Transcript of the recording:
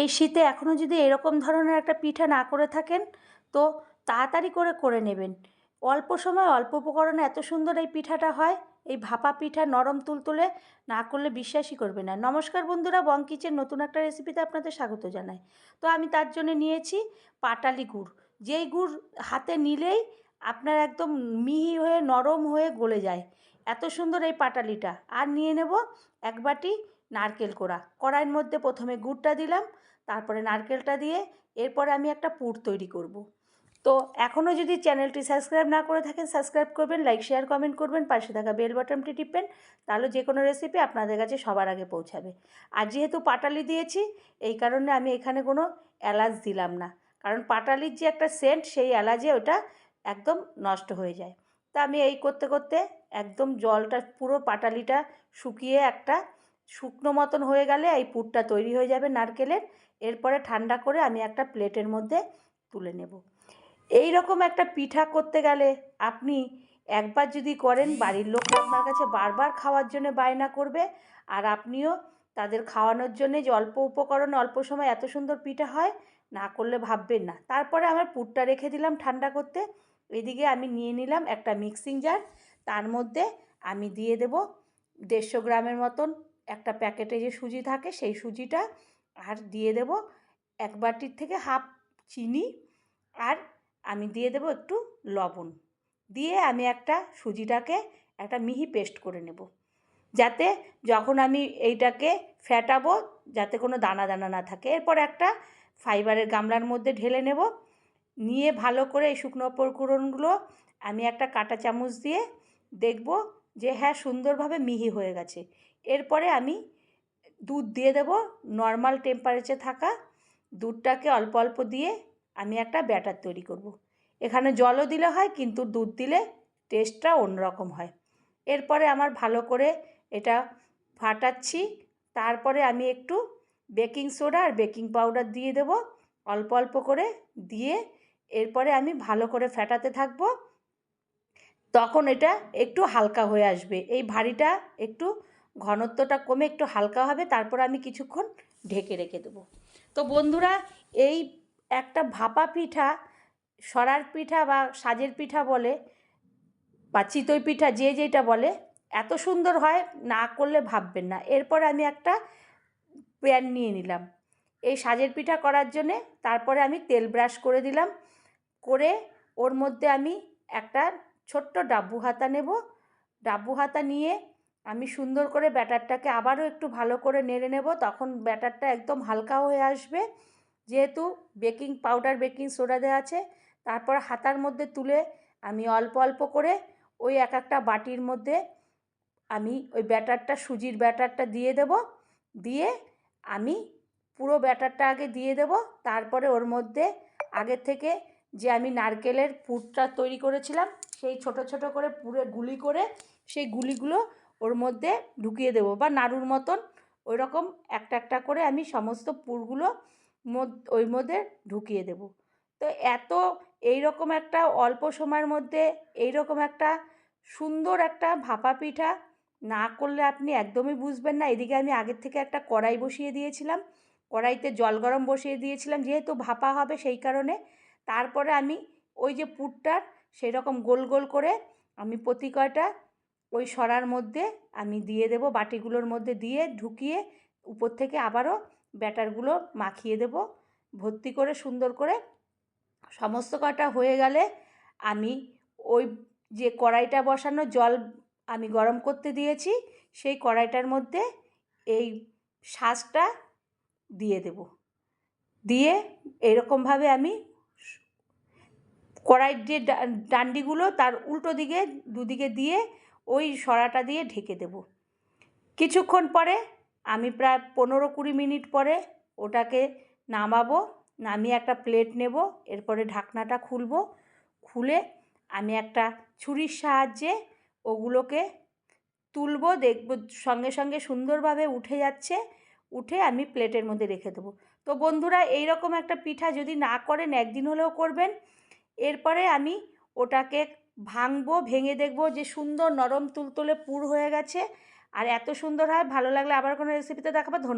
এই শীতে এখনও যদি এরকম ধরনের একটা পিঠা না করে থাকেন, তো তাড়াতাড়ি করে করে নেবেন। অল্প সময় অল্প উপকরণে এত সুন্দর এই পিঠাটা হয়, এই ভাপা পিঠা নরম তুলতুলে না করলে বিশ্বাসই করবে না। নমস্কার বন্ধুরা, বং কিচেন নতুন একটা রেসিপিতে আপনাদের স্বাগত জানাই। তো আমি তার জন্য নিয়েছি পাটালি গুড়। যেই গুড় হাতে নিলেই আপনার একদম মিহি হয়ে, নরম হয়ে গলে যায়। এত সুন্দর এই পাটালিটা। আর নিয়ে নেব এক বাটি নারকেল কোড়া। কড়াইয়ের মধ্যে প্রথমে গুড়টা দিলাম, তারপরে নারকেলটা দিয়ে এরপরে আমি একটা পুর তৈরি করব। তো এখনও যদি চ্যানেলটি সাবস্ক্রাইব না করে থাকেন, সাবস্ক্রাইব করবেন, লাইক, শেয়ার, কমেন্ট করবেন, পাশে থাকা বেল বাটনটি টিপবেন, তাহলে যে কোনো রেসিপি আপনাদের কাছে সবার আগে পৌঁছাবে। আর যেহেতু পাটালি দিয়েছি, এই কারণে আমি এখানে কোনো এলাচ দিলাম না। কারণ পাটালির যে একটা সেন্ট সেই এলাচে ওটা একদম নষ্ট হয়ে যায়। তা আমি এই করতে করতে একদম জলটা, পুরো পাটালিটা শুকিয়ে একটা শুকনো মতন হয়ে গেলে এই পুরটা তৈরি হয়ে যাবে নারকেলের। এরপরে ঠান্ডা করে আমি একটা প্লেটের মধ্যে তুলে নেব। এই রকম একটা পিঠা করতে গেলে আপনি একবার যদি করেন, বাড়ির লোক আপনার কাছে বারবার খাওয়ার জন্য বায়না করবে আর আপনিও তাদের খাওয়ানোর জন্যে যে অল্প উপকরণ, অল্প সময় এত সুন্দর পিঠা হয়, না করলে ভাববেন না। তারপরে আমার পুরটা রেখে দিলাম ঠান্ডা করতে। এদিকে আমি নিয়ে নিলাম একটা মিক্সিং জার। তার মধ্যে আমি দিয়ে দেব দেড়শো গ্রামের মতন একটা প্যাকেটে যে সুজি থাকে, সেই সুজিটা আর দিয়ে দেব এক বাটির থেকে হাফ চিনি আর আমি দিয়ে দেব একটু লবণ। দিয়ে আমি একটা সুজিটাকে একটা মিহি পেস্ট করে নেব। যাতে যখন আমি এইটাকে ফ্যাটাবো যাতে কোনো দানা দানা না থাকে। এরপর একটা ফাইবারের গামলার মধ্যে ঢেলে নেব। নিয়ে ভালো করে এই শুকনো উপকরণগুলো আমি একটা কাঁটা চামচ দিয়ে দেখব যে হ্যাঁ সুন্দরভাবে মিহি হয়ে গেছে। এরপরে আমি দুধ দিয়ে দেব নর্মাল টেম্পারেচার থাকা। দুধটাকে অল্প অল্প দিয়ে আমি একটা ব্যাটার তৈরি করব। এখানে জলও দিলে হয়, কিন্তু দুধ দিলে টেস্টটা অন্যরকম হয়। এরপরে আমার ভালো করে এটা ফাটাচ্ছি। তারপরে আমি একটু বেকিং সোডা আর বেকিং পাউডার দিয়ে দেব। অল্প অল্প করে দিয়ে এরপরে আমি ভালো করে ফ্যাটাতে থাকব। তখন এটা একটু হালকা হয়ে আসবে। এই ভারীটা একটু ঘনত্বটা কমে একটু হালকা হবে, তারপর আমি কিছুক্ষণ ঢেকে রেখে দেবো। তো বন্ধুরা, এই একটা ভাপা পিঠা, সরার পিঠা বা সাজের পিঠা বলে বা চিতই পিঠা যে যেটা বলে, এত সুন্দর হয়, না করলে ভাববেন না। এরপর আমি একটা প্যান নিয়ে নিলাম। এই সাজের পিঠা করার জন্যে তারপরে আমি তেল ব্রাশ করে দিলাম। করে ওর মধ্যে আমি একটা ছোট্ট ডাব্বু হাতা নেব। ডাব্বু হাতা নিয়ে আমি সুন্দর করে ব্যাটারটাকে আবারও একটু ভালো করে নেড়ে নেব, তখন ব্যাটারটা একদম হালকা হয়ে আসবে। যেহেতু বেকিং পাউডার, বেকিং সোডা দেওয়া আছে, তারপর হাতার মধ্যে তুলে আমি অল্প অল্প করে ওই এক একটা বাটির মধ্যে আমি ওই ব্যাটারটা, সুজির ব্যাটারটা দিয়ে দেব। দিয়ে আমি পুরো ব্যাটারটা আগে দিয়ে দেব, তারপরে ওর মধ্যে আগের থেকে যে আমি নারকেলের পুরটা তৈরি করেছিলাম, সেই ছোট ছোট করে পুরো গুলি করে সেই গুলিগুলো ওর মধ্যে ঢুকিয়ে দেবো বা নাড়ুর মতন ওই রকম একটা একটা করে আমি সমস্ত পুরগুলো ওই মধ্যে ঢুকিয়ে দেব। তো এত এই রকম একটা অল্প সময়ের মধ্যে এই রকম একটা সুন্দর একটা ভাপা পিঠা না করলে আপনি একদমই বুঝবেন না। এদিকে আমি আগের থেকে একটা কড়াই বসিয়ে দিয়েছিলাম। কড়াইতে জল গরম বসিয়ে দিয়েছিলাম। যেহেতু ভাপা হবে সেই কারণে তারপরে আমি ওই যে পুরটার সেই রকম গোল গোল করে আমি প্রতি কয়টা ওই সরার মধ্যে আমি দিয়ে দেব, বাটিগুলোর মধ্যে দিয়ে ঢুকিয়ে উপর থেকে আবারও ব্যাটারগুলো মাখিয়ে দেব। ভর্তি করে সুন্দর করে সমস্ত কটা হয়ে গেলে আমি ওই যে কড়াইটা বসানো জল আমি গরম করতে দিয়েছি, সেই কড়াইটার মধ্যে এই শাঁসটা দিয়ে দেব। দিয়ে এরকমভাবে আমি কড়াইয়ের যে ডান্ডিগুলো তার উল্টো দিকে দুদিকে দিয়ে ওই সরাটা দিয়ে ঢেকে দেব। কিছুক্ষণ পরে আমি প্রায় পনেরো কুড়ি মিনিট পরে ওটাকে নামাবো, নামিয়ে একটা প্লেট নেব, এরপরে ঢাকনাটা খুলব, খুলে আমি একটা ছুরির সাহায্যে ওগুলোকে তুলব, দেখব সঙ্গে সঙ্গে সুন্দরভাবে উঠে যাচ্ছে, উঠে আমি প্লেটের মধ্যে রেখে দেবো। তো বন্ধুরা এই রকম একটা পিঠা যদি না করেন, একদিন হলেও করবেন। এরপরে আমি ওটাকে ভাঙবো, ভেঙে দেখব যে সুন্দর নরম তুলতুলে পুর হয়ে গেছে। আর এত সুন্দর হয়, ভালো লাগলে আবার কোনো রেসিপিতে দেখাবো। ধন্যবাদ।